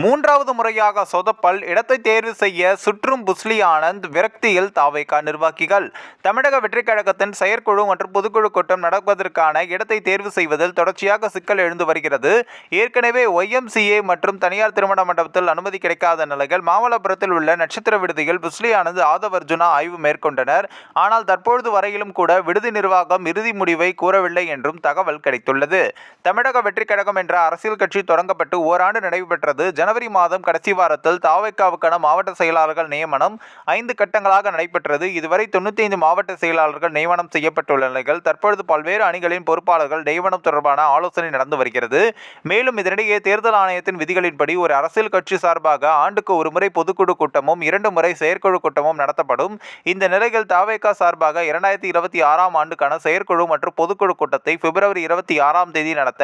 மூன்றாவது முறையாக சொதப்பல் இடத்தை தேர்வு செய்ய சுற்றும் புஸ்லி ஆனந்த் விரக்தியில் தாவைக்கா நிர்வாகிகள். தமிழக வெற்றிக் கழகத்தின் செயற்குழு மற்றும் பொதுக்குழு கூட்டம் நடப்பதற்கான இடத்தை தேர்வு செய்வதில் தொடர்ச்சியாக சிக்கல் எழுந்து வருகிறது. ஏற்கனவே ஒய்எம்சிஏ மற்றும் தனியார் திருமண மண்டபத்தில் அனுமதி கிடைக்காத நிலையில் மாமல்லபுரத்தில் உள்ள நட்சத்திர விடுதியில் புஸ்லி ஆனந்த் ஆதவ் அர்ஜுனா ஆய்வு மேற்கொண்டனர். ஆனால் தற்பொழுது வரையிலும் கூட விடுதி நிர்வாகம் இறுதி முடிவை கூறவில்லை என்றும் தகவல் கிடைத்துள்ளது. தமிழக வெற்றிக் கழகம் என்ற அரசியல் கட்சி தொடங்கப்பட்டு ஓராண்டு நடைபெற்றது ஜனவரி மாதம் கடைசி வாரத்தில் தாவைக்காவுக்கான மாவட்ட செயலாளர்கள் நியமனம் ஐந்து கட்டங்களாக நடைபெற்றது. இதுவரை தொண்ணூற்றி ஐந்து மாவட்ட செயலாளர்கள் நியமனம் செய்யப்பட்டுள்ள நிலையில் தற்பொழுது பல்வேறு அணிகளின் பொறுப்பாளர்கள் நியமனம் தொடர்பான ஆலோசனை நடந்து வருகிறது. மேலும் இதனிடையே தேர்தல் ஆணையத்தின் விதிகளின்படி ஒரு அரசியல் கட்சி சார்பாக ஆண்டுக்கு ஒருமுறை பொதுக்குழு கூட்டமும் இரண்டு முறை செயற்குழு கூட்டமும் நடத்தப்படும். இந்த நிலையில் தாவேகா சார்பாக இரண்டாயிரத்தி இருபத்தி ஆறாம் ஆண்டுக்கான செயற்குழு மற்றும் பொதுக்குழு கூட்டத்தை பிப்ரவரி இருபத்தி ஆறாம் தேதி நடத்த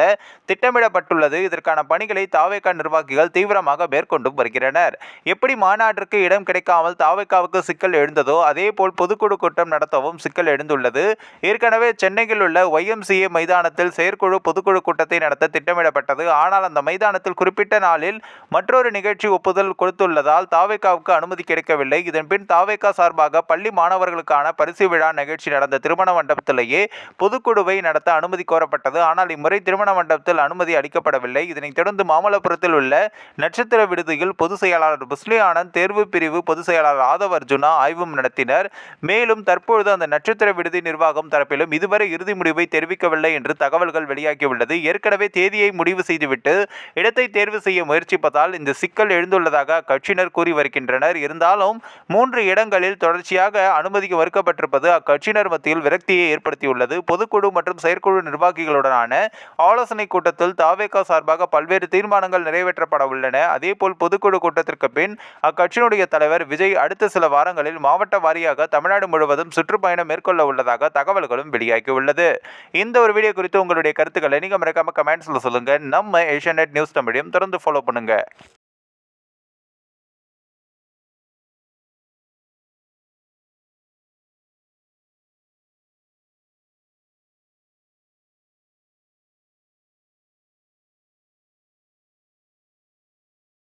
திட்டமிடப்பட்டுள்ளது. இதற்கான பணிகளை தாவேகா நிர்வாகிகள் தீவிர தீவிரமாக மேற்கொண்டும் வருகின்றனர் எப்படி மாநாட்டிற்கு இடம் கிடைக்காமல் தாவேகாவுக்கு சிக்கல் எழுந்ததோ அதேபோல் பொதுக்குழு கூட்டம் நடத்தவும் சிக்கல் எழுந்துள்ளது. ஏற்கனவே சென்னையில் உள்ள ஒய்எம்சிஏ மைதானத்தில் செயற்குழு பொதுக்குழு கூட்டத்தை நடத்த திட்டமிடப்பட்டது. ஆனால் அந்த மைதானத்தில் குறிப்பிட்ட நாளில் மற்றொரு நிகழ்ச்சி ஒப்புதல் கொடுத்துள்ளதால் தாவேகாவுக்கு அனுமதி கிடைக்கவில்லை. இதன்பின் தாவேகா சார்பாக பள்ளி மாணவர்களுக்கான பரிசு விழா நிகழ்ச்சி நடந்த திருமண மண்டபத்திலேயே பொதுக்குழுவை நடத்த அனுமதி கோரப்பட்டது. ஆனால் இம்முறை திருமண மண்டபத்தில் அனுமதி அளிக்கப்படவில்லை. இதனைத் தொடர்ந்து மாமல்லபுரத்தில் உள்ள நட்சத்திர விடுதியில் பொதுச் செயலாளர் புஸ்லி ஆனந்த் தேர்வு பிரிவு பொதுச் செயலாளர் ஆதவ் அர்ஜுனா ஆய்வும் நடத்தினர். மேலும் தற்பொழுது அந்த நட்சத்திர விடுதி நிர்வாகம் தரப்பிலும் இதுவரை இறுதி முடிவை தெரிவிக்கவில்லை என்று தகவல்கள் வெளியாகியுள்ளது. ஏற்கனவே தேதியை முடிவு செய்துவிட்டு இடத்தை தேர்வு செய்ய முயற்சிப்பதால் இந்த சிக்கல் எழுந்துள்ளதாக அக்கட்சியினர் கூறி வருகின்றனர். இருந்தாலும் மூன்று இடங்களில் தொடர்ச்சியாக அனுமதி மறுக்கப்பட்டிருப்பது அக்கட்சியினர் மத்தியில் விரக்தியை ஏற்படுத்தியுள்ளது. பொதுக்குழு மற்றும் செயற்குழு நிர்வாகிகளுடனான ஆலோசனை கூட்டத்தில் தாவேகா சார்பாக பல்வேறு தீர்மானங்கள் நிறைவேற்றப்பட உள்ளன அதேபோல் பொதுக்குழு கூட்டத்திற்கு பின் அக்கட்சியினுடைய தலைவர் விஜய் அடுத்த சில வாரங்களில் மாவட்ட வாரியாக தமிழ்நாடு முழுவதும் சுற்றுப்பயணம் மேற்கொள்ள உள்ளதாக தகவல்களும் வெளியாகியுள்ளது. இந்த ஒரு வீடியோ குறித்து உங்களுடைய கருத்துக்களை நீங்கள் மறக்காம கமெண்ட்ஸில் சொல்லுங்க. நம்ம ஏஷியா நியூஸ் தமிழையும் தொடர்ந்து ஃபாலோ பண்ணுங்க.